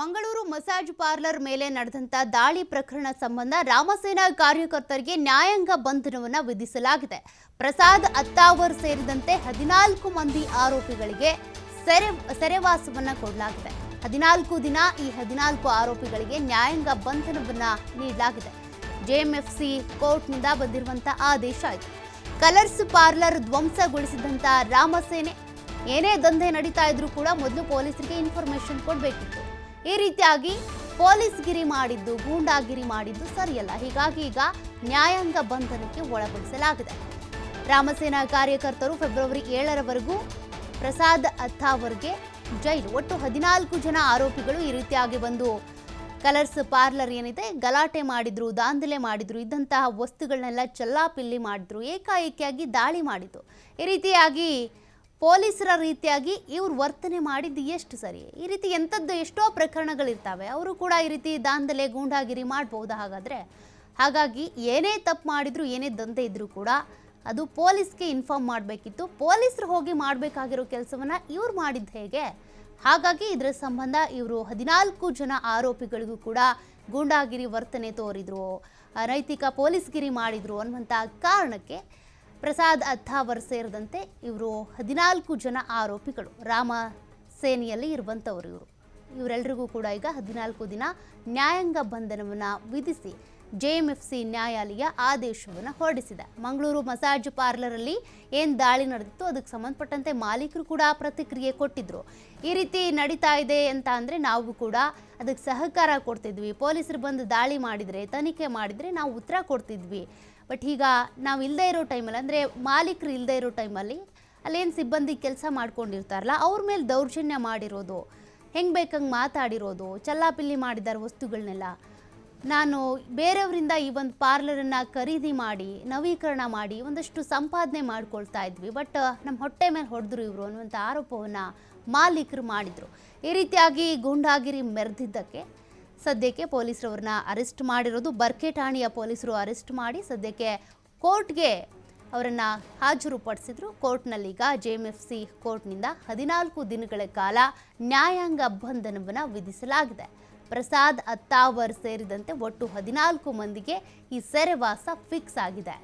Mangaluru massage parlour ಮೇಲೆ ನಡೆದಂತ ದಾಳಿ ಪ್ರಕರಣ ಸಂಬಂಧ ರಾಮಸೇನಾ ಕಾರ್ಯಕರ್ತರಿಗೆ ನ್ಯಾಯಾಂಗ ಬಂಧನವನ್ನು ವಿಧಿಸಲಾಗಿದೆ. ಪ್ರಸಾದ್ ಅತ್ತಾವರ್ ಸೇರಿದಂತೆ ಹದಿನಾಲ್ಕು ಮಂದಿ ಆರೋಪಿಗಳಿಗೆ ಸೆರೆ, ಸೆರೆವಾಸವನ್ನ ಕೊಡಲಾಗಿದೆ. ಹದಿನಾಲ್ಕು ದಿನ ಈ ಹದಿನಾಲ್ಕು ಆರೋಪಿಗಳಿಗೆ ನ್ಯಾಯಾಂಗ ಬಂಧನವನ್ನ ನೀಡಲಾಗಿದೆ. ಜೆಎಂಎಫ್ಸಿ ಕೋರ್ಟ್ನಿಂದ ಬಂದಿರುವಂತ ಆದೇಶ ಇದು. ಕಲರ್ಸ್ ಪಾರ್ಲರ್ ಧ್ವಂಸಗೊಳಿಸಿದಂಥ ರಾಮಸೇನೆ. ಏನೇ ದಂಧೆ ನಡೀತಾ ಇದ್ರೂ ಕೂಡ ಮೊದಲು ಪೊಲೀಸರಿಗೆ ಇನ್ಫಾರ್ಮೇಶನ್ ಕೊಡಬೇಕಿತ್ತು. ಈ ರೀತಿಯಾಗಿ ಪೊಲೀಸ್ ಗಿರಿ ಮಾಡಿದ್ದು, ಗೂಂಡಾಗಿರಿ ಮಾಡಿದ್ದು ಸರಿಯಲ್ಲ. ಹೀಗಾಗಿ ಈಗ ನ್ಯಾಯಾಂಗ ಬಂಧನಕ್ಕೆ ಒಳಪಡಿಸಲಾಗಿದೆ. ರಾಮಸೇನಾ ಕಾರ್ಯಕರ್ತರು ಫೆಬ್ರವರಿ ಏಳರವರೆಗೂ ಪ್ರಸಾದ್ ಅಥಾವರ್ಗೆ ಜೈಲು. ಒಟ್ಟು ಹದಿನಾಲ್ಕು ಜನ ಆರೋಪಿಗಳು ಈ ರೀತಿಯಾಗಿ ಬಂದು ಕಲರ್ಸ್ ಪಾರ್ಲರ್ ಏನಿದೆ, ಗಲಾಟೆ ಮಾಡಿದ್ರು, ದಾಂಧಲೆ ಮಾಡಿದ್ರು, ಇದ್ದಂತಹ ವಸ್ತುಗಳನ್ನೆಲ್ಲ ಚಲ್ಲಾಪಿಲ್ಲಿ ಮಾಡಿದ್ರು, ಏಕಾಏಕಿಯಾಗಿ ದಾಳಿ ಮಾಡಿದ್ರು ಈ ರೀತಿಯಾಗಿ ಪೊಲೀಸರ ರೀತಿಯಾಗಿ ಇವ್ರು ವರ್ತನೆ ಮಾಡಿದ್ದು ಎಷ್ಟು ಸರಿ? ಈ ರೀತಿ ಎಂಥದ್ದು ಎಷ್ಟೋ ಪ್ರಕರಣಗಳಿರ್ತವೆ. ಅವರು ಕೂಡ ಈ ರೀತಿ ದಾಂಧಲೆ, ಗೂಂಡಾಗಿರಿ ಮಾಡ್ಬೋದಾ ಹಾಗಾದರೆ? ಹಾಗಾಗಿ ಏನೇ ತಪ್ಪು ಮಾಡಿದ್ರು, ಏನೇ ದಂಧೆ ಇದ್ದರೂ ಕೂಡ ಅದು ಪೊಲೀಸ್ಗೆ ಇನ್ಫಾರ್ಮ್ ಮಾಡಬೇಕಿತ್ತು. ಪೊಲೀಸರು ಹೋಗಿ ಮಾಡಬೇಕಾಗಿರೋ ಕೆಲಸವನ್ನು ಇವ್ರು ಮಾಡಿದ್ದು ಹೇಗೆ? ಹಾಗಾಗಿ ಇದರ ಸಂಬಂಧ ಇವರು ಹದಿನಾಲ್ಕು ಜನ ಆರೋಪಿಗಳಿಗೂ ಕೂಡ ಗೂಂಡಾಗಿರಿ ವರ್ತನೆ ತೋರಿದ್ರು. ಅನೈತಿಕ ಪೊಲೀಸ್ಗಿರಿ ಮಾಡಿದ್ರು ಅನ್ನುವಂಥ ಕಾರಣಕ್ಕೆ ಪ್ರಸಾದ್ ಅಥಾವರ್ ಸೇರಿದಂತೆ ಇವರು ಹದಿನಾಲ್ಕು ಜನ ಆರೋಪಿಗಳು. ರಾಮ ಸೇನೆಯಲ್ಲಿ ಇರುವಂಥವರು ಇವರು. ಇವರೆಲ್ಲರಿಗೂ ಕೂಡ ಈಗ ಹದಿನಾಲ್ಕು ದಿನ ನ್ಯಾಯಾಂಗ ಬಂಧನವನ್ನು ವಿಧಿಸಿ ಜೆಎಂಎಫ್ಸಿ ನ್ಯಾಯಾಲಯ ಆದೇಶವನ್ನು ಹೊರಡಿಸಿದೆ. ಮಂಗಳೂರು ಮಸಾಜ್ ಪಾರ್ಲರಲ್ಲಿ ಏನು ದಾಳಿ ನಡೆದಿತ್ತು ಅದಕ್ಕೆ ಸಂಬಂಧಪಟ್ಟಂತೆ ಮಾಲೀಕರು ಕೂಡ ಪ್ರತಿಕ್ರಿಯೆ ಕೊಟ್ಟಿದ್ರು. ಈ ರೀತಿ ನಡೀತಾ ಇದೆ ಅಂತ ಅಂದರೆ ನಾವು ಕೂಡ ಅದಕ್ಕೆ ಸಹಕಾರ ಕೊಡ್ತಿದ್ವಿ. ಪೊಲೀಸರು ಬಂದು ದಾಳಿ ಮಾಡಿದರೆ, ತನಿಖೆ ಮಾಡಿದರೆ ನಾವು ಉತ್ತರ ಕೊಡ್ತಿದ್ವಿ. ಬಟ್ ಈಗ ನಾವು ಇಲ್ಲದೇ ಇರೋ ಟೈಮಲ್ಲಿ ಅಂದರೆ ಮಾಲೀಕರು ಇಲ್ಲದೇ ಇರೋ ಟೈಮಲ್ಲಿ ಅಲ್ಲೇನು ಸಿಬ್ಬಂದಿ ಕೆಲಸ ಮಾಡ್ಕೊಂಡಿರ್ತಾರಲ್ಲ, ಅವ್ರ ಮೇಲೆ ದೌರ್ಜನ್ಯ ಮಾಡಿರೋದು, ಹೆಂಗೆ ಬೇಕಂಗೆ ಮಾತಾಡಿರೋದು, ಚಲ್ಲಾಪಿಲ್ಲಿ ಮಾಡಿದ್ದಾರೆ ವಸ್ತುಗಳನ್ನೆಲ್ಲ ನಾನು ಬೇರೆಯವರಿಂದ ಈ ಒಂದು ಪಾರ್ಲರನ್ನು ಖರೀದಿ ಮಾಡಿ, ನವೀಕರಣ ಮಾಡಿ ಒಂದಷ್ಟು ಸಂಪಾದನೆ ಮಾಡ್ಕೊಳ್ತಾ ಇದ್ವಿ. ಬಟ್ ನಮ್ಮ ಹೊಟ್ಟೆ ಮೇಲೆ ಹೊಡೆದ್ರು ಇವರು ಅನ್ನುವಂಥ ಆರೋಪವನ್ನು ಮಾಲೀಕರು ಮಾಡಿದರು. ಈ ರೀತಿಯಾಗಿ ಗೂಂಡಾಗಿರಿ ಮೆರೆದಿದ್ದಕ್ಕೆ ಸದ್ಯಕ್ಕೆ ಪೊಲೀಸರು ಅವ್ರನ್ನ ಅರೆಸ್ಟ್ ಮಾಡಿರೋದು ಬರ್ಕೆ ಠಾಣೆಯ ಪೊಲೀಸರು ಅರೆಸ್ಟ್ ಮಾಡಿ ಸದ್ಯಕ್ಕೆ ಕೋರ್ಟ್ಗೆ ಅವರನ್ನು ಹಾಜರುಪಡಿಸಿದ್ರು. ಕೋರ್ಟ್ನಲ್ಲೀಗ ಜೆ ಎಂ ಎಫ್ ಸಿ ಕೋರ್ಟ್ನಿಂದ ಹದಿನಾಲ್ಕು ದಿನಗಳ ಕಾಲ ನ್ಯಾಯಾಂಗ ಬಂಧನವನ್ನು ವಿಧಿಸಲಾಗಿದೆ. ಪ್ರಸಾದ್ ಅತ್ತಾವರ್ ಸೇರಿದಂತೆ ಒಟ್ಟು ಹದಿನಾಲ್ಕು ಮಂದಿಗೆ ಈ ಸೆರೆವಾಸ ಫಿಕ್ಸ್ ಆಗಿದೆ.